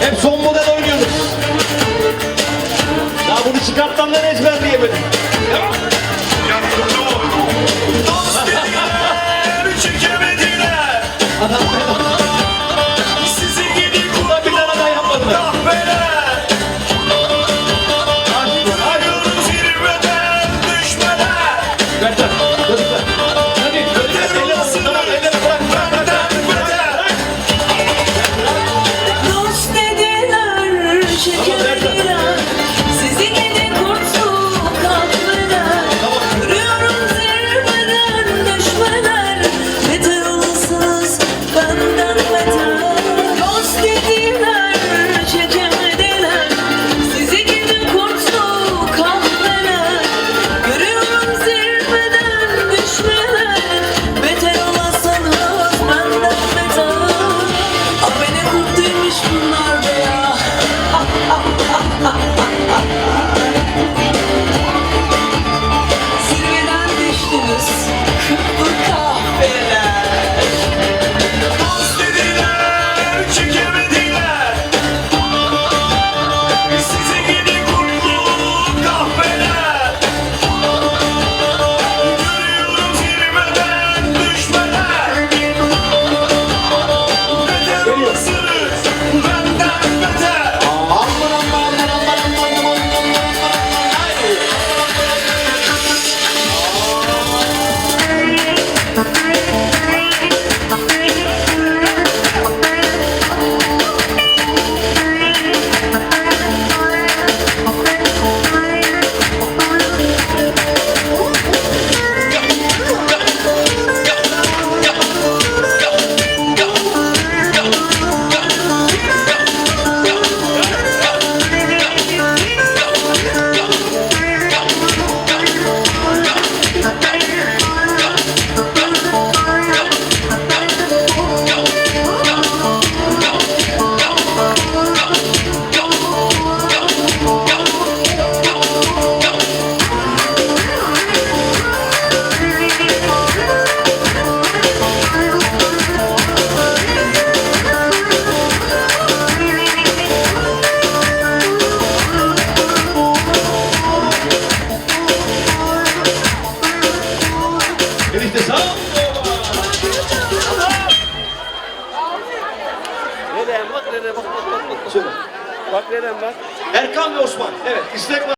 Hep son model oynuyoruz. Daha bunu çıkarttan da ezberleyemedim. Birlikte sağ Nereye bak nereye bak bak bak bak. Şöyle. Bak nereye bak. Erkan ve Osman. Evet. İstek